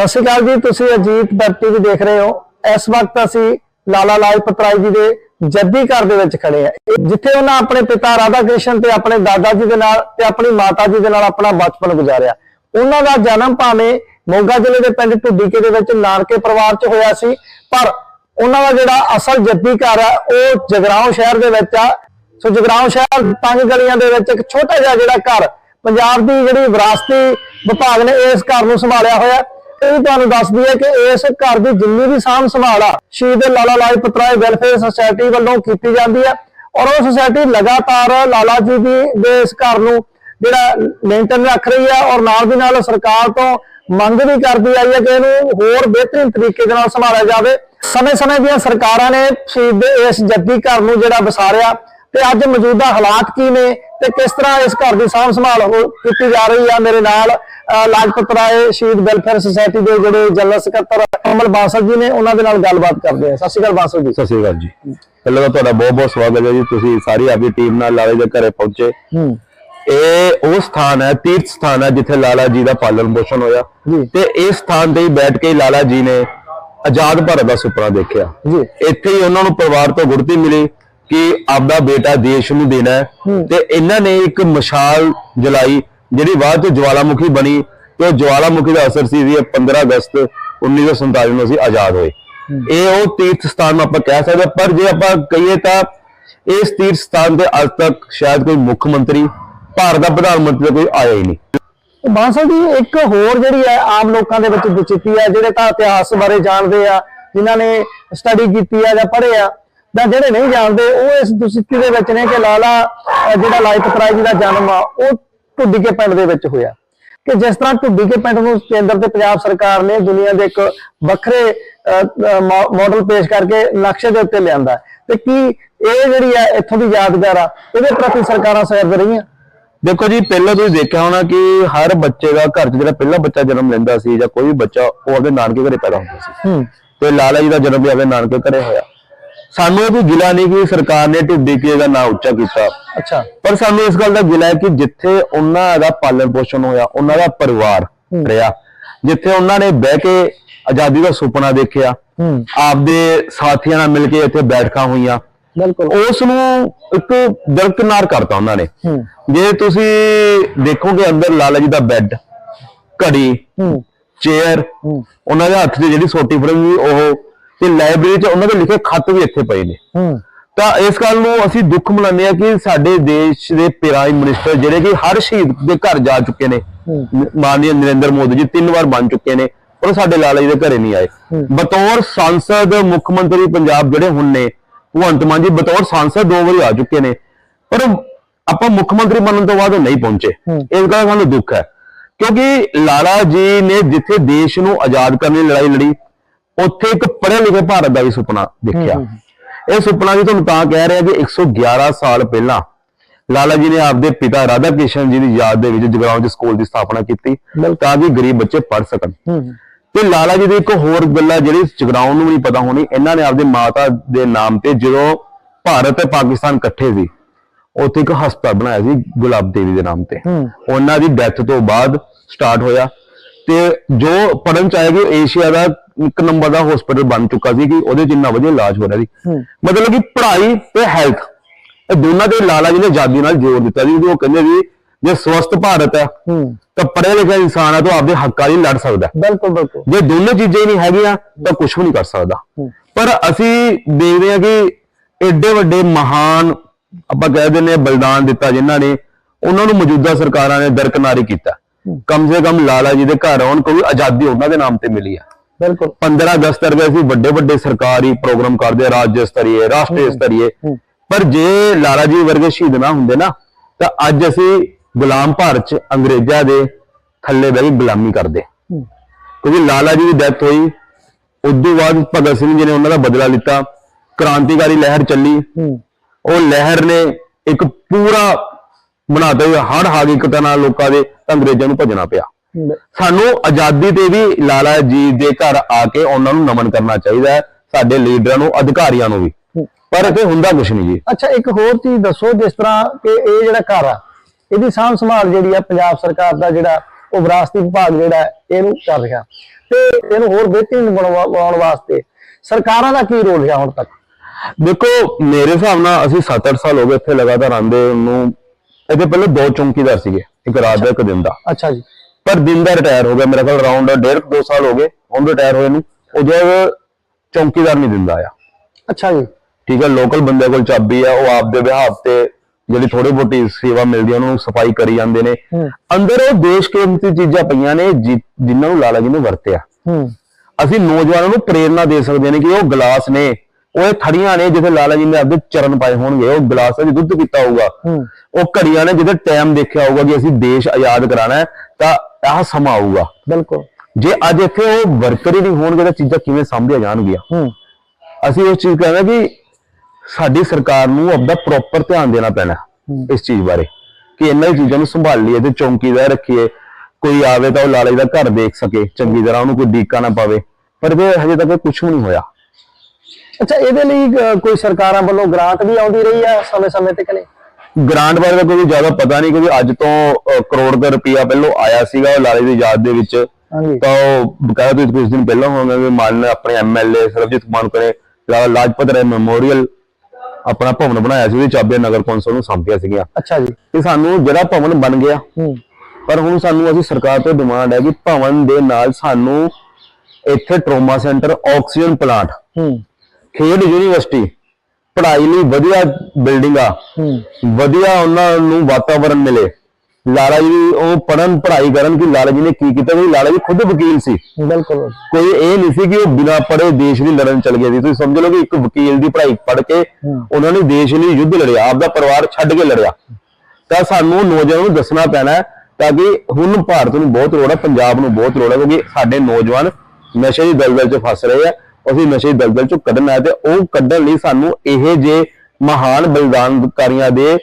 ਸਤਿ ਸ਼੍ਰੀ ਅਕਾਲ ਜੀ, ਤੁਸੀਂ ਅਜੀਤ ਵੈਬ ਟੀਵੀ ਦੇਖ ਰਹੇ ਹੋ। ਇਸ ਵਕਤ ਅਸੀਂ ਲਾਲਾ ਲਾਜਪਤ ਰਾਏ ਜੀ ਦੇ ਜੱਦੀ ਘਰ ਦੇ ਵਿੱਚ ਖੜੇ ਆ ਜਿੱਥੇ ਉਹਨਾਂ ਆਪਣੇ ਪਿਤਾ ਰਾਧਾ ਕ੍ਰਿਸ਼ਨ ਤੇ ਆਪਣੇ ਦਾਦਾ ਜੀ ਦੇ ਨਾਲ ਤੇ ਆਪਣੀ ਮਾਤਾ ਜੀ ਦੇ ਨਾਲ ਆਪਣਾ ਬਚਪਨ ਗੁਜ਼ਾਰਿਆ। ਉਹਨਾਂ ਦਾ ਜਨਮ ਭਾਵੇਂ ਮੋਗਾ ਜ਼ਿਲ੍ਹੇ ਦੇ ਪਿੰਡ ਢੁੱਡੀਕੇ ਦੇ ਵਿੱਚ ਨਾਨਕੇ ਪਰਿਵਾਰ 'ਚ ਹੋਇਆ ਸੀ, ਪਰ ਉਹਨਾਂ ਦਾ ਜਿਹੜਾ ਅਸਲ ਜੱਦੀ ਘਰ ਆ, ਉਹ ਜਗਰਾਉਂ ਸ਼ਹਿਰ ਦੇ ਵਿੱਚ ਆ। ਸੋ ਜਗਰਾਉਂ ਸ਼ਹਿਰ ਤੰਗ ਗਲੀਆਂ ਦੇ ਵਿੱਚ ਇੱਕ ਛੋਟਾ ਜਿਹਾ ਜਿਹੜਾ ਘਰ ਪੰਜਾਬ ਦੀ ਜਿਹੜੀ ਵਿਰਾਸਤੀ ਵਿਭਾਗ ਨੇ ਇਸ ਘਰ ਨੂੰ ਸੰਭਾਲਿਆ ਹੋਇਆ। ਇਹ ਵੀ ਤੁਹਾਨੂੰ ਦੱਸਦੀ ਹੈ ਕਿ ਇਸ ਘਰ ਦੀ ਜਿੰਨੀ ਵੀ ਸਾਂਭ ਸੰਭਾਲ ਆ, ਸ਼ਹੀਦ ਲਾਲਾ ਲਾਜਪਤ ਰਾਏ ਵੈਲਫੇਅਰ ਸੁਸਾਇਟੀ ਵੱਲੋਂ ਕੀਤੀ ਜਾਂਦੀ ਹੈ ਔਰ ਉਹ ਸੁਸਾਇਟੀ ਲਗਾਤਾਰ ਲਾਲਾ ਜੀ ਦੀ ਦੇ ਇਸ ਘਰ ਨੂੰ ਜਿਹੜਾ ਮੇਨਟੇਨ ਰੱਖ ਰਹੀ ਹੈ ਔਰ ਨਾਲ ਦੀ ਨਾਲ ਸਰਕਾਰ ਤੋਂ ਮੰਗ ਵੀ ਕਰਦੀ ਆਈ ਹੈ ਕਿ ਇਹਨੂੰ ਹੋਰ ਬਿਹਤਰੀਨ ਤਰੀਕੇ ਦੇ ਨਾਲ ਸੰਭਾਲਿਆ ਜਾਵੇ। ਸਮੇਂ-ਸਮੇਂ ਦੀਆਂ ਸਰਕਾਰਾਂ ਨੇ ਸ਼ਹੀਦ ਦੇ ਇਸ ਜੱਦੀ ਘਰ ਨੂੰ ਜਿਹੜਾ ਵਸਾਰਿਆ ਤੇ ਅੱਜ ਮੌਜੂਦਾ ਹਾਲਾਤ ਕੀ ਨੇ? ਤੇ ਕਿਸ ਤਰ੍ਹਾਂ ਇਸ ਘਰ ਦੀ ਸਾਂਭ ਸੰਭਾਲ ਹੋ- ਕੀਤੀ ਜਾ ਰਹੀ ਆ? ਮੇਰੇ ਨਾਲ ਲਾਜਪਤ ਰਾਏ ਸ਼ਹੀਦ ਵੈਲਫੇਅਰ ਸੁਸਾਇਟੀ ਦੇ ਜਿਹੜੇ ਜਨਰਲ ਸਕੱਤਰ ਅਮਲ ਬਾਂਸਲ ਜੀ ਨੇ ਉਹਨਾਂ ਦੇ ਨਾਲ ਗੱਲਬਾਤ ਕਰਦੇ ਆ। ਸਤਿ ਸ਼੍ਰੀ ਅਕਾਲ ਬਾਂਸਲ ਜੀ। ਸਤਿ ਸ਼੍ਰੀ ਅਕਾਲ ਜੀ। ਪਹਿਲਾਂ ਤਾਂ ਤੁਹਾਡਾ ਬਹੁਤ ਬਹੁਤ ਸਵਾਗਤ ਹੈ ਜੀ। ਤੁਸੀਂ ਸਾਰੀ ਆਪਣੀ ਟੀਮ ਨਾਲ ਲਾਲੇ ਦੇ ਘਰੇ ਪਹੁੰਚੇ। ਹੂੰ। ਇਹ ਉਹ ਸਥਾਨ ਹੈ ਤੀਰਥ ਸਥਾਨ ਹੈ ਜਿੱਥੇ ਲਾਲਾ ਜੀ ਦਾ ਪਾਲਣ ਪੋਸ਼ਣ ਹੋਇਆ। ਤੇ ਇਸ ਸਥਾਨ ਤੇ ਹੀ ਬੈਠ ਕੇ ਲਾਲਾ ਜੀ ਨੇ ਆਜ਼ਾਦ ਭਾਰਤ ਦਾ ਸੁਪਨਾ ਦੇਖਿਆ। ਜੀ। ਇੱਥੇ ਹੀ ਉਹਨਾਂ ਨੂੰ ਪਰਿਵਾਰ ਤੋਂ ਗੁਰਤੀ ਮਿਲੀ। ਕਿ ਆਪਦਾ ਬੇਟਾ ਦੇਸ਼ ਨੂੰ ਦੇਣਾ ਹੈ। ਤੇ ਇਹਨਾਂ ਨੇ ਇੱਕ ਮਸ਼ਾਲ ਜਲਾਈ ਜਿਹੜੀ ਬਾਅਦ ਚ ਜਵਾਲਾਮੁਖੀ ਬਣੀ। ਤੇ ਉਹ ਜਵਾਲਾਮੁਖੀ ਦਾ ਅਸਰ ਸੀ ਵੀ ਇਹ 15 ਅਗਸਤ 1947 ਨੂੰ ਅਸੀਂ ਆਜ਼ਾਦ ਹੋਏ। ਇਹ ਉਹ ਤੀਰਥ ਸਥਾਨ ਆਪਾਂ ਕਹਿ ਸਕਦੇ ਪਰ ਜੇ ਆਪਾਂ ਕਹੀਏ ਤਾਂ ਇਸ ਤੀਰਥ ਸਥਾਨ ਤੇ ਅੱਜ ਤੱਕ ਸ਼ਾਇਦ ਕੋਈ ਮੁੱਖ ਮੰਤਰੀ ਭਾਰਤ ਦਾ ਪ੍ਰਧਾਨ ਮੰਤਰੀ ਕੋਈ ਆਇਆ ਹੀ ਨਹੀਂ। ਬਾਂਸਲ ਜੀ ਇੱਕ ਹੋਰ ਜਿਹੜੀ ਹੈ ਆਮ ਲੋਕਾਂ ਦੇ ਵਿੱਚ ਵਿਚਿਤੀ ਹੈ ਜਿਹੜੇ ਤਾਂ ਇਤਿਹਾਸ ਬਾਰੇ ਜਾਣਦੇ ਆ ਜਿਨ੍ਹਾਂ ਨੇ ਸਟੱਡੀ ਕੀਤੀ ਆ ਜਾਂ ਪੜ੍ਹੇ ਆ ਜਾਂ ਜਿਹੜੇ ਨਹੀਂ ਜਾਣਦੇ ਉਹ ਇਸ ਦੁਸਿੱਤੀ ਦੇ ਵਿੱਚ ਨੇ ਕਿ ਲਾਲਾ ਜਿਹੜਾ ਲਾਜਪਤ ਰਾਏ ਜੀ ਦਾ ਜਨਮ ਆ ਉਹ ਢੁੱਡੀਕੇ ਪਿੰਡ ਦੇ ਵਿੱਚ ਹੋਇਆ। ਕਿ ਜਿਸ ਤਰ੍ਹਾਂ ਢੁੱਡੀਕੇ ਪਿੰਡ ਨੂੰ ਕੇਂਦਰ ਤੇ ਪੰਜਾਬ ਸਰਕਾਰ ਨੇ ਦੁਨੀਆ ਦੇ ਇੱਕ ਵੱਖਰੇ ਮਾਡਲ ਪੇਸ਼ ਕਰਕੇ ਨਕਸ਼ੇ ਦੇ ਉੱਤੇ ਲਿਆਂਦਾ। ਤੇ ਕੀ ਇਹ ਜਿਹੜੀ ਹੈ ਇੱਥੋਂ ਦੀ ਯਾਦਗਾਰ ਆ ਇਹਦੇ ਪ੍ਰਤੀ ਸਰਕਾਰਾਂ ਸਹਿਯੋਗ ਰਹੀਆਂ? ਦੇਖੋ ਜੀ ਪਹਿਲਾਂ ਤੁਸੀਂ ਦੇਖਿਆ ਹੋਣਾ ਕਿ ਹਰ ਬੱਚੇ ਦਾ ਘਰ 'ਚ ਜਿਹੜਾ ਪਹਿਲਾ ਬੱਚਾ ਜਨਮ ਲੈਂਦਾ ਸੀ ਜਾਂ ਕੋਈ ਵੀ ਬੱਚਾ ਉਹ ਆਪਣੇ ਨਾਨਕੇ ਘਰੇ ਪੈਦਾ ਹੁੰਦਾ ਸੀ। ਹੂੰ। ਤੇ ਲਾਲਾ ਜੀ ਦਾ ਜਨਮ ਵੀ ਆਪਣੇ ਨਾਨਕੇ ਘਰੇ ਹੋਇਆ। ਸਾਨੂੰ ਇਹ ਕੋਈ ਗਿਲਾ ਨਹੀਂ ਕਿ ਸਰਕਾਰ ਨੇ ਢੁੱਡੀ ਕੇ ਦਾ ਨਾਂ ਉੱਚਾ ਕੀਤਾ। ਅੱਛਾ। ਪਰ ਸਾਨੂੰ ਇਸ ਗੱਲ ਦਾ ਗਿਲਾ ਹੈ ਕਿ ਜਿੱਥੇ ਉਹਨਾਂ ਦਾ ਪਾਲਣ ਪੋਸ਼ਣ ਹੋਇਆ ਉਹਨਾਂ ਦਾ ਪਰਿਵਾਰ ਰਿਹਾ। ਜਿੱਥੇ ਉਹਨਾਂ ਨੇ ਬਹਿ ਕੇ ਆਜ਼ਾਦੀ ਦਾ ਸੁਪਨਾ ਦੇਖਿਆ ਆਪਦੇ ਸਾਥੀਆਂ ਨਾਲ ਮਿਲ ਕੇ ਇੱਥੇ ਬੈਠਕਾਂ ਹੋਈਆਂ। ਬਿਲਕੁਲ। ਉਸ ਨੂੰ ਇੱਕ ਦਰਕਨਾਰ ਕਰਤਾ ਉਹਨਾਂ ਨੇ। ਜੇ ਤੁਸੀਂ ਦੇਖੋਗੇ ਅੰਦਰ ਲਾਲਾ ਜੀ ਦਾ ਬੈੱਡ ਘੜੀ ਚੇਅਰ ਉਹਨਾਂ ਦੇ ਹੱਥ 'ਚ ਜਿਹੜੀ ਸੋਟੀ ਫੜੀ ਉਹ ਤੇ ਲਾਇਬ੍ਰੇਰੀ 'ਚ ਉਹਨਾਂ ਦੇ ਲਿਖੇ ਖੱਤ ਵੀ ਇੱਥੇ ਪਏ ਨੇ। ਹੂੰ। ਤਾਂ ਇਸ ਗੱਲ ਨੂੰ ਅਸੀਂ ਦੁੱਖ ਮਨਾਉਂਦੇ ਆ ਕਿ ਸਾਡੇ ਦੇਸ਼ ਦੇ ਪ੍ਰਾਈਮ ਮਿਨਿਸਟਰ ਜਿਹੜੇ ਕਿ ਹਰ ਸ਼ਹੀਦ ਦੇ ਘਰ ਜਾ ਚੁੱਕੇ ਨੇ। ਮਾਨਯੋਗ ਨਰਿੰਦਰ ਮੋਦੀ ਜੀ ਤਿੰਨ ਵਾਰ ਬਣ ਚੁੱਕੇ ਨੇ। ਪਰ ਸਾਡੇ ਲਾਲਾ ਜੀ ਦੇ ਘਰੇ ਨਹੀਂ ਆਏ। ਬਤੌਰ ਸੰਸਦ ਮੁੱਖ ਮੰਤਰੀ ਪੰਜਾਬ ਜਿਹੜੇ ਹੁਣ ਨੇ ਭਗਵੰਤ ਮਾਨ ਜੀ ਬਤੌਰ ਸੰਸਦ ਦੋ ਵਾਰੀ ਆ ਚੁੱਕੇ ਨੇ। ਪਰ ਆਪਾਂ ਮੁੱਖ ਮੰਤਰੀ ਬਣਨ ਤੋਂ ਬਾਅਦ ਉਹ ਨਹੀਂ ਪਹੁੰਚੇ। ਇਸ ਗੱਲ ਦਾ ਸਾਨੂੰ ਦੁੱਖ ਹੈ। ਕਿਉਂਕਿ ਲਾਲਾ ਜੀ ਨੇ ਜਿੱਥੇ ਦੇਸ਼ ਨੂੰ ਆਜ਼ਾਦ ਕਰਨ ਦੀ ਲੜਾਈ ਲੜੀ ਉੱਥੇ ਇੱਕ ਪੜ੍ਹੇ ਲਿਖੇ ਭਾਰਤ ਦਾ ਵੀ ਸੁਪਨਾ ਦੇਖਿਆ। ਇਹ ਸੁਪਨਾ ਵੀ ਤੁਹਾਨੂੰ ਤਾਂ ਕਹਿ ਰਿਹਾ ਕਿ 111 ਸਾਲ ਪਹਿਲਾਂ ਲਾਲਾ ਜੀ ਨੇ ਆਪਦੇ ਪਿਤਾ ਰਾਧਾ ਕ੍ਰਿਸ਼ਨ ਜੀ ਦੀ ਯਾਦ ਦੇ ਵਿੱਚ ਜਗਰਾਉਂ ਚ ਸਕੂਲ ਦੀ ਸਥਾਪਨਾ ਕੀਤੀ ਤਾਂ ਕਿ ਗਰੀਬ ਬੱਚੇ ਪੜ੍ਹ ਸਕਣ। ਤੇ ਲਾਲਾ ਜੀ ਦੀ ਇੱਕ ਹੋਰ ਗੱਲ ਹੈ ਜਿਹੜੀ ਜਗਰਾਉਂ ਨੂੰ ਨਹੀਂ ਪਤਾ ਹੋਣੀ ਇਹਨਾਂ ਨੇ ਆਪਦੇ ਮਾਤਾ ਦੇ ਨਾਮ ਤੇ ਜਦੋਂ ਭਾਰਤ ਤੇ ਪਾਕਿਸਤਾਨ ਇਕੱਠੇ ਸੀ ਉੱਥੇ ਇੱਕ ਹਸਪਤਾਲ ਬਣਾਇਆ ਸੀ ਗੁਲਾਬ ਦੇਵੀ ਦੇ ਨਾਮ ਤੇ। ਉਹਨਾਂ ਦੀ ਡੈਥ ਤੋਂ ਬਾਅਦ ਸਟਾਰਟ ਹੋਇਆ। ਤੇ ਜੋ ਪੜਨ ਚਾਹੇਗੀ ਏਸ਼ੀਆ ਦਾ ਇੱਕ ਨੰਬਰ ਦਾ ਹਸਪੀਟਲ ਬਣ ਚੁੱਕਾ ਸੀ ਕਿ ਉਹਦੇ ਚ ਇੰਨਾ ਵਧੀਆ ਇਲਾਜ ਹੋ ਰਿਹਾ ਸੀ। ਮਤਲਬ ਕਿ ਪੜ੍ਹਾਈ ਤੇ ਹੈਲਥ ਇਹ ਦੋਨਾਂ ਦੇ ਲਾਲਾ ਜੀ ਨੇ ਆਜ਼ਾਦੀ ਨਾਲ ਜ਼ੋਰ ਦਿੱਤਾ ਕਿ ਉਹ ਕਹਿੰਦੇ ਸੀ ਜੇ ਸਵਸਥ ਭਾਰਤ ਹੈ ਤਾਂ ਪੜ੍ਹਿਆ ਲਿਖਿਆ ਇਨਸਾਨ ਹੈ ਤਾਂ ਆਪਦੇ ਹੱਕਾਂ ਲਈ ਲੜ ਸਕਦਾ। ਬਿਲਕੁਲ ਬਿਲਕੁਲ। ਜੇ ਦੋਨੋਂ ਚੀਜ਼ਾਂ ਹੀ ਨਹੀਂ ਹੈਗੀਆਂ ਤਾਂ ਕੁਝ ਵੀ ਨਹੀਂ ਕਰ ਸਕਦਾ। ਪਰ ਅਸੀਂ ਦੇਖਦੇ ਹਾਂ ਕਿ ਐਡੇ ਵੱਡੇ ਮਹਾਨ ਆਪਾਂ ਕਹਿ ਦਿੰਦੇ ਬਲਿਦਾਨ ਦਿੱਤਾ ਜਿਨ੍ਹਾਂ ਨੇ ਉਹਨਾਂ ਨੂੰ ਮੌਜੂਦਾ ਸਰਕਾਰਾਂ ਨੇ ਦਰਕਨਾਰੀ ਕੀਤਾ। ਕਮ ਸੇ ਕਮ ਲਾਲਾ ਜੀ ਦੇ ਘਰ ਆਉਣ ਕੋਈ ਆਜ਼ਾਦੀ ਉਹਨਾਂ ਦੇ ਨਾਮ ਤੇ ਮਿਲੀ ਹੈ। ਬਿਲਕੁਲ। 15 ਅਗਸਤ ਤੱਕ ਅਸੀਂ ਵੱਡੇ ਵੱਡੇ ਸਰਕਾਰੀ ਪ੍ਰੋਗਰਾਮ ਕਰਦੇ ਆ ਰਾਜ ਸਤਰੀਏ ਰਾਸ਼ਟਰੀ ਸਤਰੀਏ। ਪਰ ਜੇ ਲਾਲਾ ਜੀ ਵਰਗੇ ਸ਼ਹੀਦ ਨਾ ਹੁੰਦੇ ਨਾ ਤਾਂ ਅੱਜ ਅਸੀਂ ਗੁਲਾਮ ਭਾਰਤ ਚ ਅੰਗਰੇਜ਼ਾਂ ਦੇ ਥੱਲੇ ਬਹਿ ਗੁਲਾਮੀ ਕਰਦੇ। ਕਿਉਂਕਿ ਲਾਲਾ ਜੀ ਦੀ ਡੈਥ ਹੋਈ ਉਦੋਂ ਬਾਅਦ ਭਗਤ ਸਿੰਘ ਜੀ ਨੇ ਉਹਨਾਂ ਦਾ ਬਦਲਾ ਲਿੱਤਾ ਕ੍ਰਾਂਤੀਕਾਰੀ ਲਹਿਰ ਚੱਲੀ। ਉਹ ਲਹਿਰ ਨੇ ਇੱਕ ਪੂਰਾ ਬਣਾਤਾ ਹੜ ਤਰ੍ਹਾਂ ਨਾਲ ਲੋਕਾਂ ਦੇ ਤਾਂ ਅੰਗਰੇਜ਼ਾਂ ਨੂੰ ਭੱਜਣਾ ਪਿਆ। ਸਾਨੂੰ ਆਜ਼ਾਦੀ ਤੇ ਵੀ ਲਾਲਾ ਜੀ ਦੇ ਘਰ ਆ ਕੇ ਉਹਨਾਂ ਨੂੰ ਨਮਨ ਕਰਨਾ ਚਾਹੀਦਾ ਹੈ ਸਾਡੇ ਲੀਡਰਾਂ ਨੂੰ ਅਧਿਕਾਰੀਆਂ ਨੂੰ ਵੀ। ਪਰ ਇੱਥੇ ਹੁੰਦਾ ਕੁਛ ਨਹੀਂ ਜੀ। ਅੱਛਾ ਇੱਕ ਹੋਰ ਚੀਜ਼ ਦੱਸੋ ਜਿਸ ਤਰ੍ਹਾਂ ਕਿ ਇਹ ਜਿਹੜਾ ਘਰ ਆ ਇਹਦੀ ਸਾਂਭ ਸੰਭਾਲ ਜਿਹੜੀ ਆ ਪੰਜਾਬ ਸਰਕਾਰ ਦਾ ਜਿਹੜਾ ਉਹ ਵਿਰਾਸਤੀ ਵਿਭਾਗ ਜਿਹੜਾ ਇਹਨੂੰ ਕਰ ਰਿਹਾ। ਤੇ ਇਹਨੂੰ ਹੋਰ ਬਿਹਤਰੀਨ ਬਣਾਉਣ ਵਾਸਤੇ ਸਰਕਾਰਾਂ ਦਾ ਕੀ ਰੋਲ ਰਿਹਾ ਹੁਣ ਤੱਕ? ਦੇਖੋ ਮੇਰੇ ਹਿਸਾਬ ਨਾਲ ਅਸੀਂ 7-8 ਸਾਲ ਹੋ ਗਏ ਇੱਥੇ ਲਗਾਤਾਰ ਆਂਦੇ ਨੂੰ। ਇਹਦੇ ਪਹਿਲੇ ਦੋ ਚੌਂਕੀਦਾਰ ਸੀਗੇ ਇੱਕ ਰਾਤ ਦਾ ਇੱਕ ਦਿਨ ਦਾ ਅੱਛਾ ਜੀ। ਪਰ ਦਿਨ ਦਾ ਰਿਟਾਇਰ ਹੋ ਗਿਆ ਮੇਰੇ ਕੋਲ ਅਰਾਊਂਡ ਡੇਢ ਕੁ ਦੋ ਸਾਲ ਹੋ ਗਏ ਹੁਣ ਰਿਟਾਇਰ ਹੋਏ ਨੂੰ ਉਹ ਜਦ ਚੌਂਕੀਦਾਰ ਨਹੀਂ ਦਿੰਦਾ ਆ ਅੱਛਾ ਜੀ। ਠੀਕ ਹੈ ਲੋਕਲ ਬੰਦੇ ਕੋਲ ਚਾਬੀ ਆ ਉਹ ਆਪਦੇ ਵਿਹਾਰ ਤੇ ਜਿਹੜੀ ਥੋੜੀ ਬਹੁਤੀ ਸੇਵਾ ਮਿਲਦੀ ਉਹਨੂੰ ਸਫ਼ਾਈ ਕਰੀ ਜਾਂਦੇ ਨੇ। ਅੰਦਰ ਉਹ ਦੇਸ਼ ਕੀਮਤੀ ਚੀਜ਼ਾਂ ਪਈਆਂ ਨੇ ਜਿਨ੍ਹਾਂ ਨੂੰ ਲਾਲਾ ਜੀ ਨੇ ਵਰਤਿਆ। ਅਸੀਂ ਨੌਜਵਾਨਾਂ ਨੂੰ ਪ੍ਰੇਰਣਾ ਦੇ ਸਕਦੇ ਨੇ ਕਿ ਉਹ ਗਲਾਸ ਨੇ ਉਹ ਇਹ ਥੜੀਆਂ ਨੇ ਜਿੱਥੇ ਲਾਲਾ ਜੀ ਨੇ ਆਪਦੇ ਚਰਨ ਪਾਏ ਹੋਣਗੇ ਉਹ ਗਲਾਸਾਂ 'ਚ ਦੁੱਧ ਪੀਤਾ ਹੋਊਗਾ। ਉਹ ਘੜੀਆਂ ਨੇ ਜਿਹਦੇ ਟਾਈਮ ਦੇਖਿਆ ਹੋਊਗਾ ਕਿ ਅਸੀਂ ਦੇਸ਼ ਆਜ਼ਾਦ ਕਰਾਣਾ ਹੈ ਤਾਂ ਆਹ ਸਮਾਂ ਆਊਗਾ। ਬਿਲਕੁਲ। ਜੇ ਅੱਜ ਇੱਥੇ ਉਹ ਵਰਕਰ ਹੀ ਨਹੀਂ ਹੋਣਗੇ ਤਾਂ ਚੀਜ਼ਾਂ ਕਿਵੇਂ ਸਾਂਭੀਆਂ ਜਾਣਗੀਆਂ? ਹੂੰ। ਅਸੀਂ ਉਸ ਚੀਜ਼ ਕਹਿੰਦੇ ਕਿ ਸਾਡੀ ਸਰਕਾਰ ਨੂੰ ਆਪਦਾ ਪ੍ਰੋਪਰ ਧਿਆਨ ਦੇਣਾ ਪੈਣਾ ਇਸ ਚੀਜ਼ ਬਾਰੇ ਕਿ ਇਹਨਾਂ ਹੀ ਚੀਜ਼ਾਂ ਨੂੰ ਸੰਭਾਲ ਲਈਏ ਤੇ ਚੌਂਕੀਦਾਰ ਰੱਖੀਏ। ਕੋਈ ਆਵੇ ਤਾਂ ਉਹ ਲਾਲੇ ਦਾ ਘਰ ਦੇਖ ਸਕੇ ਚੰਗੀ ਤਰ੍ਹਾਂ ਉਹਨੂੰ ਕੋਈ ਡੀਕਾ ਨਾ ਪਾਵੇ। ਪਰ ਇਹ ਹਜੇ ਤੱਕ ਕੁਝ ਵੀ ਨਹੀਂ ਹੋਇਆ। ਅੱਛਾ ਇਹਦੇ ਲਈ ਕੋਈ ਸਰਕਾਰਾਂ ਵੱਲੋਂ ਗ੍ਰਾਂਟ ਵੀ ਆਉਂਦੀ ਰਹੀ ਆ ਸਮੇਂ-ਸਮੇਂ ਤੇ ਕਿ ਨਹੀਂ? ਗ੍ਰਾਂਟ ਬਾਰੇ ਤਾਂ ਕੋਈ ਜ਼ਿਆਦਾ ਪਤਾ ਨਹੀਂ ਕਿਉਂਕਿ ਅੱਜ ਤੋਂ ਅ, ਕਰੋੜ ਦਾ ਰੁਪਇਆ ਪਹਿਲਾਂ ਆਇਆ ਸੀਗਾ ਉਹ ਲਾਲੇ ਦੀ ਯਾਦ ਦੇ ਵਿੱਚ। ਹਾਂਜੀ। ਤਾਂ ਉਹ ਬਕਾਇਦਾ ਤੁਸੀਂ ਕੁਝ ਦਿਨ ਪਹਿਲਾਂ ਹੋਣਗੇ ਵੀ ਮਾਨ ਨੇ ਆਪਣੇ ਐਮਐਲਏ ਸਰਬਜੀਤ ਮਾਨ ਕਰੇ ਲਾਲਾ ਲਾਜਪਤ ਰਾਏ ਮੈਮੋਰੀਅਲ ਆਪਣਾ ਭਵਨ ਬਣਾਇਆ ਸੀ ਉਹਦੀ ਚਾਬੀਆਂ ਨਗਰ ਕੌਂਸਲ ਨੂੰ ਸੌਂਪੀਆਂ ਸੀਗੀਆਂ। ਅੱਛਾ ਜੀ। ਕਿ ਸਾਨੂੰ ਜਿਹੜਾ ਭਵਨ ਬਣ ਗਿਆ ਹੂੰ। ਪਰ ਹੁਣ ਸਾਨੂੰ ਅਸੀਂ ਸਰਕਾਰ ਤੋਂ ਡਿਮਾਂਡ ਹੈ ਕਿ ਭਵਨ ਦੇ ਨਾਲ ਸਾਨੂੰ ਇੱਥੇ ਟਰੋਮਾ ਸੈਂਟਰ ਆਕਸੀਜਨ ਪਲਾਂਟ ਹੂੰ। ਖੇਡ ਯੂਨੀਵਰਸਿਟੀ ਪੜ੍ਹਾਈ ਲਈ ਵਧੀਆ ਬਿਲਡਿੰਗਾਂ ਵਧੀਆ ਉਹਨਾਂ ਨੂੰ ਵਾਤਾਵਰਣ ਮਿਲੇ। ਲਾਲਾ ਜੀ ਉਹ ਪੜਨ ਪੜ੍ਹਾਈ ਕਰਨ ਕਿ ਲਾਲਾ ਜੀ ਨੇ ਕੀ ਕੀਤਾ ਕਿ ਲਾਲਾ ਜੀ ਖੁਦ ਵਕੀਲ ਸੀ। ਬਿਲਕੁਲ। ਕੋਈ ਇਹ ਨਹੀਂ ਸੀ ਕਿ ਉਹ ਬਿਨਾਂ ਪੜ੍ਹੇ ਦੇਸ਼ ਲਈ ਲੜਨ ਚਲ ਗਏ ਸੀ। ਤੁਸੀਂ ਸਮਝ ਲਓ ਕਿ ਇੱਕ ਵਕੀਲ ਦੀ ਪੜ੍ਹਾਈ ਪੜ੍ਹ ਕੇ ਉਹਨਾਂ ਨੇ ਦੇਸ਼ ਲਈ ਯੁੱਧ ਲੜਿਆ ਆਪਦਾ ਪਰਿਵਾਰ ਛੱਡ ਕੇ ਲੜਿਆ। ਤਾਂ ਸਾਨੂੰ ਨੌਜਵਾਨਾਂ ਨੂੰ ਦੱਸਣਾ ਪੈਣਾ ਹੈ ਤਾਂ ਕਿ ਹੁਣ ਭਾਰਤ ਨੂੰ ਬਹੁਤ ਲੋੜ ਹੈ ਪੰਜਾਬ ਨੂੰ ਬਹੁਤ ਲੋੜ ਹੈ ਕਿਉਂਕਿ ਸਾਡੇ ਨੌਜਵਾਨ ਨਸ਼ੇ ਦੀ ਦਲਦਲ 'ਚ ਫਸ ਰਹੇ ਆ। ਅਸੀਂ ਨਸ਼ੇ ਦਲਦਲ 'ਚੋਂ ਕੱਢਣਾ ਹੈ ਤੇ ਉਹ ਕੱਢਣ ਲਈ ਸਾਨੂੰ ਇਹ ਜੇ ਮਹਾਨ ਬਲਿਦਾਨਕਾਰੀਆਂ ਦੇ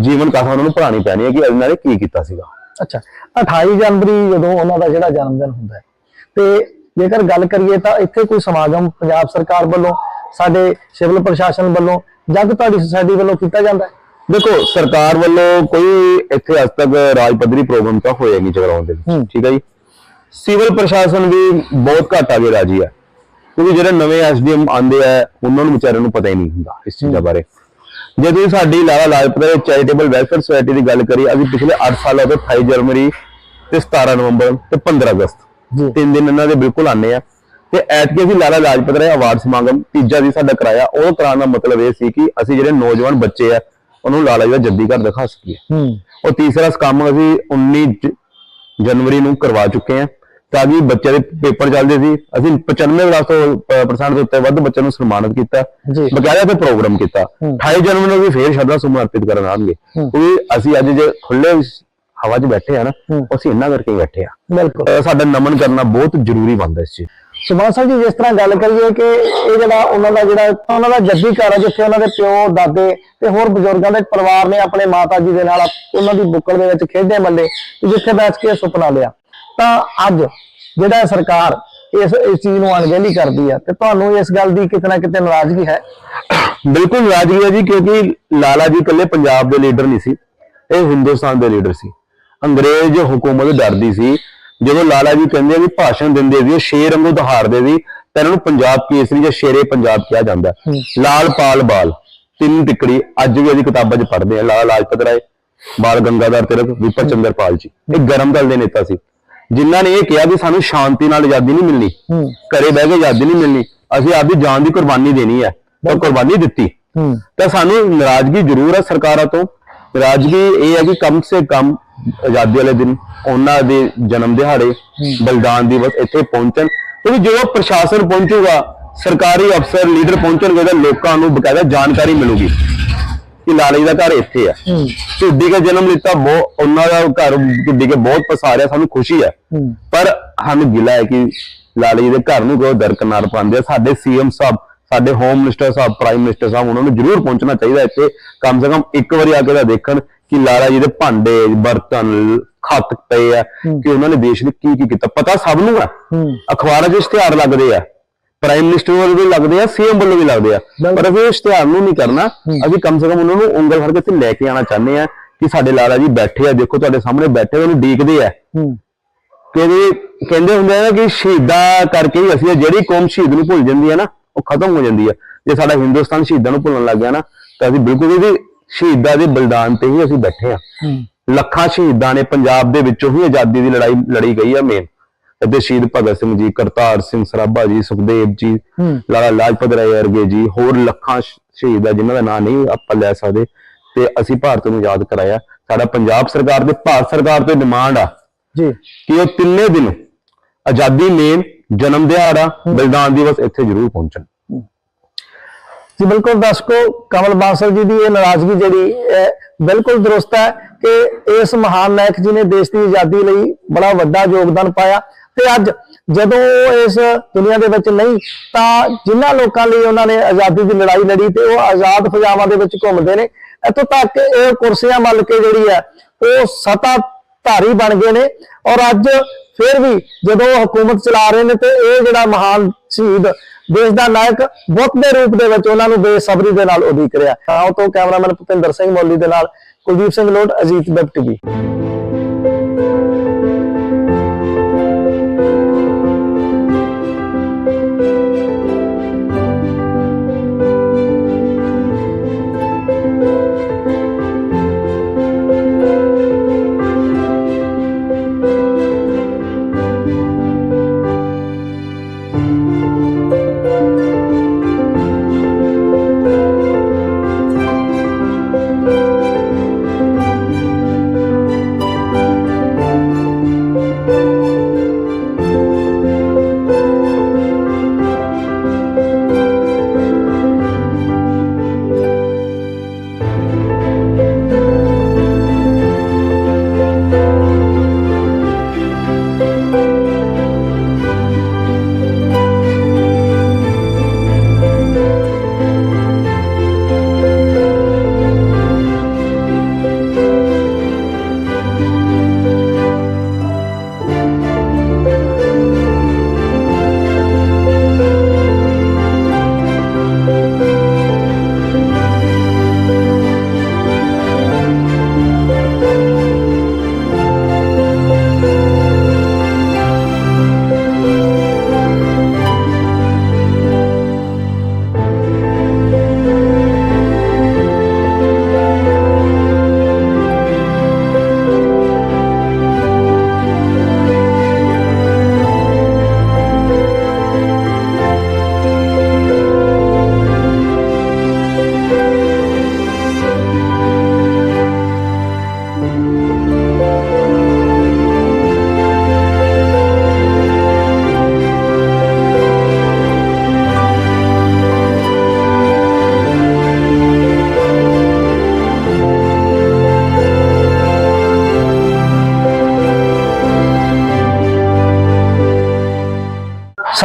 ਜੀਵਨ ਕਥਾ ਉਹਨਾਂ ਨੂੰ ਪੜ੍ਹਾਉਣੀ ਪੈਣੀ ਹੈ ਕਿ ਇਹਨਾਂ ਨੇ ਕੀ ਕੀਤਾ ਸੀਗਾ। ਅੱਛਾ 28 ਜਨਵਰੀ ਜਦੋਂ ਉਹਨਾਂ ਦਾ ਜਿਹੜਾ ਜਨਮ ਦਿਨ ਹੁੰਦਾ ਹੈ ਤੇ ਜੇਕਰ ਗੱਲ ਕਰੀਏ ਤਾਂ ਇੱਥੇ ਕੋਈ ਸਮਾਗਮ ਪੰਜਾਬ ਸਰਕਾਰ ਵੱਲੋਂ ਸਾਡੇ ਸਿਵਲ ਪ੍ਰਸ਼ਾਸਨ ਵੱਲੋਂ ਜਾਂ ਤੁਹਾਡੀ ਸੁਸਾਇਟੀ ਵੱਲੋਂ ਕੀਤਾ ਜਾਂਦਾ ਹੈ? ਦੇਖੋ ਸਰਕਾਰ ਵੱਲੋਂ ਕੋਈ ਇੱਥੇ ਅੱਜ ਤੱਕ ਰਾਜ ਪੱਧਰੀ ਪ੍ਰੋਗਰਾਮ ਤਾਂ ਹੋਇਆ ਨਹੀਂ ਜਗਰਾਉਂ ਦੇ ਠੀਕ ਹੈ ਜੀ। ਸਿਵਲ ਪ੍ਰਸ਼ਾਸਨ ਵੀ ਬਹੁਤ ਘੱਟ ਆਗੇ ਰਾਜੀ ਹੈ। ਕਿਉਂਕਿ ਜਿਹੜੇ ਨਵੇਂ ਐਸਡੀਐਮ ਆਂਦੇ ਆ ਉਹਨਾਂ ਨੂੰ ਵਿਚਾਰਿਆਂ ਨੂੰ ਪਤਾ ਹੀ ਨਹੀਂ ਹੁੰਦਾ ਇਸ ਚੀਜ਼ਾਂ ਬਾਰੇ। ਜੇ ਤੁਸੀਂ ਸਾਡੀ Lala Lajpat Rai charitable welfare society ਦੀ ਗੱਲ ਕਰੀ ਅਸੀਂ ਪਿਛਲੇ 8 ਸਾਲਾਂ ਤੋਂ 28 ਜਨਵਰੀ ਤੇ 17 ਨਵੰਬਰ ਤੇ 15 ਅਗਸਤ। ਤਿੰਨ ਦਿਨ ਇਹਨਾਂ ਦੇ ਬਿਲਕੁਲ ਆਨੇ ਆ। ਤੇ ਐਤਕੀ ਅਸੀਂ ਲਾਲਾ ਲਾਜਪਤ ਰਾਏ ਅਵਾਰਡ ਸਮਾਗਮ ਤੀਜਾ ਵੀ ਸਾਡਾ ਕਰਾਇਆ। ਉਹ ਕਰਾਉਣ ਦਾ ਮਤਲਬ ਇਹ ਸੀ ਕਿ ਅਸੀਂ ਜਿਹੜੇ ਨੌਜਵਾਨ ਬੱਚੇ ਆ ਉਹਨੂੰ ਲਾਲਾ ਜੀ ਦਾ ਜੱਦੀ ਘਰ ਦਿਖਾ ਸਕੀਏ। ਹੂੰ। ਉਹ ਤੀਸਰਾ ਕੰਮ ਅਸੀਂ 19 ਜ- ਜਨਵਰੀ ਨੂੰ ਕਰਵਾ ਚੁੱਕੇ ਹਾਂ ਤਾਂ ਕਿ ਬੱਚੇ ਦੇ ਪੇਪਰ ਚੱਲਦੇ ਸੀ। ਅਸੀਂ 95% percent ਦੇ ਉੱਤੇ ਵੱਧ ਬੱਚਿਆਂ ਨੂੰ ਸਨਮਾਨਿਤ ਕੀਤਾ। ਬਕਾਇਦਾ ਤੇ ਪ੍ਰੋਗਰਾਮ ਕੀਤਾ। 28 ਜਨਵਰੀ ਨੂੰ ਵੀ ਫੇਰ ਸ਼ਰਧਾ ਸੁਮਨ ਅਰਪਿਤ ਕਰਨ ਆਉਣਗੇ। ਕਿਉਂਕਿ ਅਸੀਂ ਅੱਜ ਜੇ ਖੁੱਲੇ ਹਵਾ 'ਚ ਬੈਠੇ ਆ ਨਾ ਅਸੀਂ ਇੰਨਾ ਕਰਕੇ ਬੈਠੇ ਆ। ਬਿਲਕੁਲ। ਸਾਡਾ ਨਮਨ ਕਰਨਾ ਬਹੁਤ ਜ਼ਰੂਰੀ ਬਣਦਾ ਇਸ ਚੀਜ਼। ਸੁਭਾਨ ਸਿੰਘ ਜੀ ਜਿਸ ਤਰ੍ਹਾਂ ਗੱਲ ਕਰੀਏ ਕਿ ਇਹ ਜਿਹੜਾ ਉਹਨਾਂ ਦਾ ਜਿਹੜਾ ਉਹਨਾਂ ਦਾ ਜੱਦੀ ਘਰ ਹੈ ਜਿੱਥੇ ਉਹਨਾਂ ਦੇ ਪਿਓ ਦਾਦੇ ਤੇ ਹੋਰ ਬਜ਼ੁਰਗਾਂ ਦੇ ਪਰਿਵਾਰ ਨੇ ਆਪਣੇ ਮਾਤਾ ਜੀ ਦੇ ਨਾਲ ਉਹਨਾਂ ਦੀ ਬੁੱਕਲ ਦੇ ਵਿੱਚ ਖੇਡੇ ਮੱਲੇ ਜਿੱਥੇ ਬੈਠ ਕੇ ਸੁਪਨਾ ਲਿਆ। ਤਾਂ ਅੱਜ ਜਿਹੜਾ ਸਰਕਾਰ ਇਸ ਇਸ ਚੀਜ਼ ਨੂੰ ਅਣਗਹਿਲੀ ਕਰਦੀ ਹੈ ਤੇ ਤੁਹਾਨੂੰ ਇਸ ਗੱਲ ਦੀ ਕਿਤੇ ਨਾ ਕਿਤੇ ਨਾਰਾਜ਼ਗੀ ਹੈ? ਬਿਲਕੁਲ ਨਾਰਾਜ਼ਗੀ ਹੈ ਜੀ ਕਿਉਂਕਿ ਲਾਲਾ ਜੀ ਇਕੱਲੇ ਪੰਜਾਬ ਦੇ ਲੀਡਰ ਨਹੀਂ ਸੀ ਇਹ ਹਿੰਦੁਸਤਾਨ ਦੇ ਲੀਡਰ ਸੀ। ਅੰਗਰੇਜ਼ ਹਕੂਮਤ ਡਰਦੀ ਸੀ। ਜਦੋਂ ਲਾਲਾ ਜੀ ਕਹਿੰਦੇ ਆ ਵੀ ਭਾਸ਼ਣ ਦਿੰਦੇ ਉਹ ਸ਼ੇਰ ਵਾਂਗੂ ਦਹਾੜਦੇ ਸੀ ਤਾਂ ਇਹਨਾਂ ਨੂੰ ਪੰਜਾਬ ਕੇਸਰੀ ਜਾਂ ਸ਼ੇਰੇ ਪੰਜਾਬ ਕਿਹਾ ਜਾਂਦਾ। ਲਾਲ ਪਾਲ ਬਾਲ ਤਿੰਨ ਟਿਕੜੀ ਅੱਜ ਵੀ ਅਸੀਂ ਕਿਤਾਬਾਂ 'ਚ ਪੜ੍ਹਦੇ ਆ ਲਾਲਾ ਲਾਜਪਤ ਰਾਏ ਬਾਲ ਗੰਗਾਧਰ ਤਿਲਕ ਵਿਪਤ ਚੰਦਰ ਪਾਲ ਜੀ। ਇਹ ਗਰਮ ਦਲ ਦੇ ਨੇਤਾ ਸੀ। ਜਿਨ੍ਹਾਂ ਨੇ ਇਹ ਕਿਹਾ ਕਿ ਸਾਨੂੰ ਸ਼ਾਂਤੀ ਨਾਲ ਆਜ਼ਾਦੀ ਨਹੀਂ ਮਿਲਣੀ ਘਰੇ ਬਹਿ ਕੇ ਆਜ਼ਾਦੀ ਨਹੀਂ ਮਿਲਣੀ ਅਸੀਂ ਆਪਦੀ ਜਾਨ ਦੀ ਕੁਰਬਾਨੀ ਦੇਣੀ ਹੈ ਤਾਂ ਕੁਰਬਾਨੀ ਦਿੱਤੀ। ਤਾਂ ਸਾਨੂੰ ਨਾਰਾਜ਼ਗੀ ਜ਼ਰੂਰ ਹੈ ਸਰਕਾਰਾਂ ਤੋਂ। ਨਾਰਾਜ਼ਗੀ ਇਹ ਹੈ ਕਿ ਕਮ ਸੇ ਕਮ ਆਜ਼ਾਦੀ ਵਾਲੇ ਦਿਨ ਉਹਨਾਂ ਦੇ ਜਨਮ ਦਿਹਾੜੇ ਬਲਿਦਾਨ ਦਿਵਸ ਇੱਥੇ ਪਹੁੰਚਣ। ਕਿਉਂਕਿ ਜਦੋਂ ਪ੍ਰਸ਼ਾਸਨ ਪਹੁੰਚੂਗਾ ਸਰਕਾਰੀ ਅਫਸਰ ਲੀਡਰ ਪਹੁੰਚਣਗੇ ਤਾਂ ਲੋਕਾਂ ਨੂੰ ਬਕਾਇਦਾ ਜਾਣਕਾਰੀ ਮਿਲੂਗੀ। ਕਿ ਲਾਲਾ ਦਾ ਘਰ ਇੱਥੇ ਹੈ। ਝੁੱਡੀ ਦਾ ਜਨਮ ਲਿੱਤਾ ਬਹੁਤ ਉਹਨਾਂ ਦਾ ਘਰ ਝੁੱਡੀ ਕੇ ਬਹੁਤ ਪਸਾਰਿਆ ਸਾਨੂੰ ਖੁਸ਼ੀ ਹੈ। ਪਰ ਸਾਨੂੰ ਗਿਲਾ ਹੈ ਕਿ ਲਾਲਾ ਦੇ ਘਰ ਨੂੰ ਕੋਈ ਦਰਕਨਾਰ ਪਾਉਂਦੇ ਆ। ਸਾਡੇ ਸੀਐਮ ਸਾਹਿਬ ਸਾਡੇ ਹੋਮ ਮਿਨਿਸਟਰ ਸਾਹਿਬ ਪ੍ਰਾਈਮ ਮਿਨਿਸਟਰ ਸਾਹਿਬ ਉਹਨਾਂ ਨੂੰ ਜ਼ਰੂਰ ਪਹੁੰਚਣਾ ਚਾਹੀਦਾ ਇੱਥੇ। ਕਮ ਸੇ ਕਮ ਇੱਕ ਵਾਰੀ ਆ ਕੇ ਤਾਂ ਦੇਖਣ ਕਿ ਲਾਲਾ ਜੀ ਦੇ ਭਾਂਡੇ ਬਰਤਨ ਖੱਤ ਪਏ ਆ ਕਿ ਉਹਨਾਂ ਨੇ ਦੇਸ਼ ਲਈ ਕੀ ਕੀ ਕੀਤਾ। ਪਤਾ ਸਭ ਨੂੰ ਹੈ। ਅਖਬਾਰਾਂ 'ਚ ਇਸ਼ਤਿਹਾਰ ਲੱਗਦੇ ਆ। ਪ੍ਰਾਈਮ ਮਿਨਿਸਟਰ ਵੱਲੋਂ ਵੀ ਲੱਗਦੇ ਆ ਸੀਐਮ ਵੱਲੋਂ ਵੀ ਲੱਗਦੇ ਆ। ਪਰ ਅਸੀਂ ਇਸ਼ਤਿਹਾਰ ਨੂੰ ਨਹੀਂ ਕਰਨਾ। ਅਸੀਂ ਕਮ ਸੇ ਕਮ ਉਹਨਾਂ ਨੂੰ ਉਂਗਲ ਫੜ ਕੇ ਇੱਥੇ ਲੈ ਕੇ ਆਉਣਾ ਚਾਹੁੰਦੇ ਆ ਕਿ ਸਾਡੇ ਲਾਲਾ ਜੀ ਬੈਠੇ ਆ ਦੇਖੋ ਤੁਹਾਡੇ ਸਾਹਮਣੇ ਬੈਠੇ ਉਹਨੂੰ ਡੀਕਦੇ ਆ। ਕਿਉਂਕਿ ਕਹਿੰਦੇ ਹੁੰਦੇ ਆ ਕਿ ਸ਼ਹੀਦਾਂ ਕਰਕੇ ਹੀ ਅਸੀਂ ਜਿਹੜੀ ਕੌਮ ਸ਼ਹੀਦ ਨੂੰ ਭੁੱਲ ਜਾਂਦੀ ਹੈ ਨਾ ਉਹ ਖਤਮ ਹੋ ਜਾਂਦੀ ਹੈ ਜੇ ਸਾਡਾ ਹਿੰਦੁਸਤਾਨ ਸ਼ਹੀਦਾਂ ਨੂੰ ਭੁੱਲਣ ਲੱਗ ਗਿਆ ਨਾ ਤਾਂ ਅਸੀਂ ਬਿਲਕੁਲ ਵੀ ਸ਼ਹੀਦਾਂ ਦੇ ਬਲਿਦਾਨ ਤੇ ਹੀ ਅਸੀਂ ਬੈਠੇ ਆ। ਲੱਖਾਂ ਸ਼ਹੀਦਾਂ ਨੇ ਪੰਜਾਬ ਦੇ ਵਿੱਚੋਂ ਹੀ ਆਜ਼ਾਦੀ ਦੀ ਲੜਾਈ ਲੜੀ ਗਈ ਆ ਮੇਨ ਅਤੇ ਸ਼ਹੀਦ ਭਗਤ ਸਿੰਘ ਜੀ ਕਰਤਾਰ ਸਿੰਘ ਸਰਾਭਾ ਜੀ ਸੁਖਦੇਵ ਜੀ ਲਾਲਾ ਲਾਜਪਤ ਰਾਏ ਵਰਗੇ ਜੀ ਹੋਰ ਲੱਖਾਂ ਸ਼ਹੀਦ ਆ ਜਿਨ੍ਹਾਂ ਦਾ ਨਾਂ ਨਹੀਂ ਆਪਾਂ ਲੈ ਸਕਦੇ ਤੇ ਅਸੀਂ ਭਾਰਤ ਨੂੰ ਯਾਦ ਕਰਾਇਆ। ਸਾਡਾ ਪੰਜਾਬ ਸਰਕਾਰ ਤੇ ਭਾਰਤ ਸਰਕਾਰ ਤੋਂ ਡਿਮਾਂਡ ਆ। ਜੀ। ਕਿ ਉਹ ਤਿੰਨੇ ਦਿਨ ਆਜ਼ਾਦੀ ਮੇਨ ਜਨਮ ਦਿਹਾੜਾ ਬਲਿਦਾਨ ਦਿਵਸ ਇੱਥੇ ਜ਼ਰੂਰ ਪਹੁੰਚਣ। ਜੀ ਬਿਲਕੁਲ ਦਰਸ਼ਕੋ ਕਮਲ ਬਾਂਸਲ ਜੀ ਦੀ ਇਹ ਨਾਰਾਜ਼ਗੀ ਜਿਹੜੀ ਬਿਲਕੁਲ ਦਰੁਸਤ ਹੈ ਕਿ ਇਸ ਮਹਾਨ ਨਾਇਕ ਜੀ ਨੇ ਦੇਸ਼ ਦੀ ਆਜ਼ਾਦੀ ਲਈ ਬੜਾ ਵੱਡਾ ਯੋਗਦਾਨ ਪਾਇਆ। ਤੇ ਅੱਜ ਜਦੋਂ ਉਹ ਇਸ ਦੁਨੀਆ ਦੇ ਵਿੱਚ ਨਹੀਂ, ਤਾਂ ਜਿਨ੍ਹਾਂ ਲੋਕਾਂ ਲਈ ਉਹਨਾਂ ਨੇ ਆਜ਼ਾਦੀ ਦੀ ਲੜਾਈ ਲੜੀ ਤੇ ਉਹ ਆਜ਼ਾਦ ਫਜ਼ਾਵਾਂ ਦੇ ਵਿੱਚ ਘੁੰਮਦੇ ਨੇ, ਇੱਥੋਂ ਤੱਕ ਇਹ ਕੁਰਸੀਆਂ ਮੱਲ ਕੇ ਜਿਹੜੀ ਹੈ, ਉਹ ਸਤਾ ਧਾਰੀ ਬਣ ਗਏ ਨੇ ਔਰ ਅੱਜ ਫਿਰ ਵੀ ਜਦੋਂ ਉਹ ਹਕੂਮਤ ਚਲਾ ਰਹੇ ਨੇ ਤੇ ਇਹ ਜਿਹੜਾ ਮਹਾਨ ਸ਼ਹੀਦ ਦੇਸ਼ ਦਾ ਨਾਇਕ ਬੁੱਤ ਦੇ ਰੂਪ ਦੇ ਵਿੱਚ ਉਹਨਾਂ ਨੂੰ ਬੇਸਬਰੀ ਦੇ ਨਾਲ ਉਡੀਕ ਰਿਹਾ। ਤਾਂ ਤੋਂ ਕੈਮਰਾਮੈਨ ਭੁਪਿੰਦਰ ਸਿੰਘ ਮੌਲੀ ਦੇ ਨਾਲ ਕੁਲਦੀਪ ਸਿੰਘ ਲੋਟ, ਅਜੀਤ ਵੈਬ ਟੀਵੀ।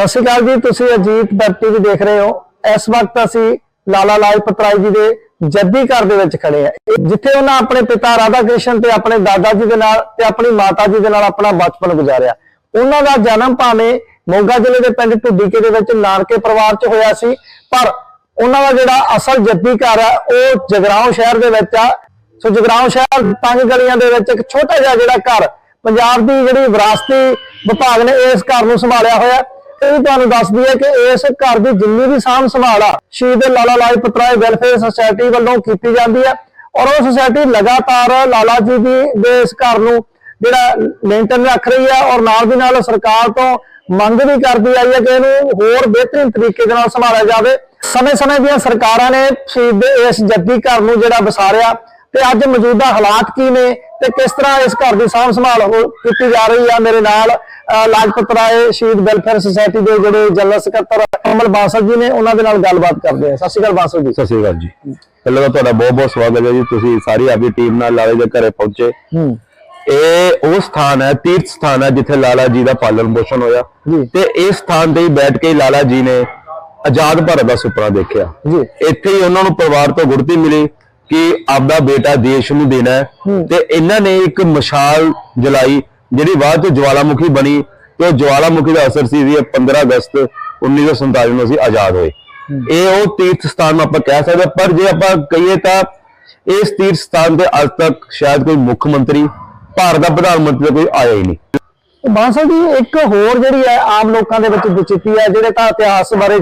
ਸਤਿ ਸ਼੍ਰੀ ਅਕਾਲ ਜੀ, ਤੁਸੀਂ ਅਜੀਤ ਵੈਬ ਟੀਵੀ ਦੇਖ ਰਹੇ ਹੋ। ਇਸ ਵਕਤ ਅਸੀਂ ਲਾਲਾ ਲਾਜਪਤ ਰਾਏ ਜੀ ਦੇ ਜੱਦੀ ਘਰ ਦੇ ਵਿੱਚ ਖੜੇ ਆ ਜਿੱਥੇ ਉਹਨਾਂ ਆਪਣੇ ਪਿਤਾ ਰਾਧਾ ਕ੍ਰਿਸ਼ਨ ਤੇ ਆਪਣੇ ਦਾਦਾ ਜੀ ਦੇ ਨਾਲ ਤੇ ਆਪਣੀ ਮਾਤਾ ਜੀ ਦੇ ਨਾਲ ਆਪਣਾ ਬਚਪਨ ਗੁਜ਼ਾਰਿਆ। ਉਹਨਾਂ ਦਾ ਜਨਮ ਭਾਵੇਂ ਮੋਗਾ ਜ਼ਿਲ੍ਹੇ ਦੇ ਪਿੰਡ ਢੁੱਡੀਕੇ ਦੇ ਵਿੱਚ ਨਾਨਕੇ ਪਰਿਵਾਰ 'ਚ ਹੋਇਆ ਸੀ, ਪਰ ਉਹਨਾਂ ਦਾ ਜਿਹੜਾ ਅਸਲ ਜੱਦੀ ਘਰ ਆ, ਉਹ ਜਗਰਾਉਂ ਸ਼ਹਿਰ ਦੇ ਵਿੱਚ ਆ। ਸੋ ਜਗਰਾਉਂ ਸ਼ਹਿਰ ਤੰਗ ਗਲੀਆਂ ਦੇ ਵਿੱਚ ਇੱਕ ਛੋਟਾ ਜਿਹਾ ਜਿਹੜਾ ਘਰ ਪੰਜਾਬ ਦੀ ਜਿਹੜੀ ਵਿਰਾਸਤੀ ਵਿਭਾਗ ਨੇ ਇਸ ਘਰ ਨੂੰ ਸੰਭਾਲਿਆ ਹੋਇਆ। ਇਹ ਵੀ ਤੁਹਾਨੂੰ ਦੱਸਦੀ ਹੈ ਕਿ ਇਸ ਘਰ ਦੀ ਜਿੰਨੀ ਵੀ ਸਾਂਭ ਸੰਭਾਲ ਆ, ਸ਼ਹੀਦ ਲਾਲਾ ਲਾਜਪਤ ਰਾਏ ਵੈਲਫੇਅਰ ਸੁਸਾਇਟੀ ਵੱਲੋਂ ਕੀਤੀ ਜਾਂਦੀ ਹੈ। ਔਰ ਉਹ ਸੁਸਾਇਟੀ ਲਗਾਤਾਰ ਲਾਲਾ ਜੀ ਦੀ ਦੇ ਇਸ ਘਰ ਨੂੰ ਜਿਹੜਾ ਮੇਨਟੇਨ ਰੱਖ ਰਹੀ ਹੈ ਔਰ ਨਾਲ ਦੀ ਨਾਲ ਸਰਕਾਰ ਤੋਂ ਮੰਗ ਵੀ ਕਰਦੀ ਆਈ ਹੈ ਕਿ ਇਹਨੂੰ ਹੋਰ ਬਿਹਤਰੀਨ ਤਰੀਕੇ ਦੇ ਨਾਲ ਸੰਭਾਲਿਆ ਜਾਵੇ। ਸਮੇਂ-ਸਮੇਂ ਦੀਆਂ ਸਰਕਾਰਾਂ ਨੇ ਸ਼ਹੀਦ ਦੇ ਇਸ ਜੱਦੀ ਘਰ ਨੂੰ ਜਿਹੜਾ ਵਸਾਰਿਆ ਤੇ ਅੱਜ ਮੌਜੂਦਾ ਹਾਲਾਤ ਕੀ ਨੇ ਤੇ ਕਿਸ ਤਰ੍ਹਾਂ ਇਸ ਘਰ ਦੀ ਸਾਂਭ ਸੰਭਾਲ ਕੀਤੀ ਜਾ ਰਹੀ ਆ ਮੇਰੇ ਨਾਲ ਲਾਜਪਤ ਰਾਏ ਸ਼ਹੀਦ ਵੈਲਫੇਅਰ ਸੁਸਾਇਟੀ ਦੇ ਜਿਹੜੇ ਜਨਰਲ ਸਕੱਤਰ ਅਮਲ ਬਾਂਸਲ ਜੀ ਨੇ ਉਹਨਾਂ ਦੇ ਨਾਲ ਗੱਲਬਾਤ ਕਰਦੇ ਆ ਸਤਿ ਸ਼੍ਰੀ ਅਕਾਲ ਬਾਂਸਲ ਜੀ। ਸਤਿ ਸ਼੍ਰੀ ਅਕਾਲ ਜੀ। ਪਹਿਲਾਂ ਤਾਂ ਤੁਹਾਡਾ ਬਹੁਤ ਬਹੁਤ ਸਵਾਗਤ ਹੈ ਜੀ। ਤੁਸੀਂ ਸਾਰੀ ਆਪਣੀ ਟੀਮ ਨਾਲ ਲਾਲੇ ਦੇ ਘਰੇ ਪਹੁੰਚੇ। ਹੂੰ। ਇਹ ਉਹ ਸਥਾਨ ਹੈ ਤੀਰਥ ਸਥਾਨ ਹੈ ਜਿੱਥੇ ਲਾਲਾ ਜੀ ਦਾ ਪਾਲਣ ਪੋਸ਼ਣ ਹੋਇਆ। ਤੇ ਇਸ ਸਥਾਨ ਤੇ ਹੀ ਬੈਠ ਕੇ ਲਾਲਾ ਜੀ ਨੇ ਆਜ਼ਾਦ ਭਾਰਤ ਦਾ ਸੁਪਨਾ ਦੇਖਿਆ। ਇੱਥੇ ਹੀ ਉਹਨਾਂ ਨੂੰ ਪਰਿਵਾਰ ਤੋਂ ਗੁਰਤੀ ਮਿਲੀ ਕਿ ਆਪਦਾ ਬੇਟਾ ਦੇਸ਼ ਨੂੰ ਦੇਣਾ ਹੈ। ਤੇ ਇਹਨਾਂ ਨੇ ਇੱਕ ਮਸ਼ਾਲ ਜਲਾਈ। ਜਿਹੜੀ ਬਾਅਦ ਚ ਜਵਾਲਾਮੁਖੀ ਬਣੀ ਤੇ ਉਹ ਜਵਾਲਾਮੁਖੀ ਦਾ ਅਸਰ ਸੀ ਵੀ ਇਹ 15 ਅਗਸਤ 1947 ਨੂੰ ਅਸੀਂ ਆਜ਼ਾਦ ਹੋਏ। ਇਹ ਉਹ ਤੀਰਥ ਸਥਾਨ ਨੂੰ ਆਪਾਂ ਕਹਿ ਸਕਦੇ ਹਾਂ, ਪਰ ਜੇ ਆਪਾਂ ਕਹੀਏ ਤਾਂ ਇਸ ਤੀਰਥ ਸਥਾਨ ਤੇ ਅੱਜ ਤੱਕ ਸ਼ਾਇਦ ਕੋਈ ਮੁੱਖ ਮੰਤਰੀ ਭਾਰਤ ਦਾ ਪ੍ਰਧਾਨ ਮੰਤਰੀ ਕੋਈ ਆਇਆ ਹੀ ਨਹੀਂ। ਬਾਂਸਲ ਜੀ ਇੱਕ ਹੋਰ ਜਿਹੜੀ ਹੈ ਆਮ ਲੋਕਾਂ ਦੇ ਵਿੱਚ ਵਿਚਿਤੀ ਹੈ ਜਿਹੜੇ ਤਾਂ ਇਤਿਹਾਸ ਬਾਰੇ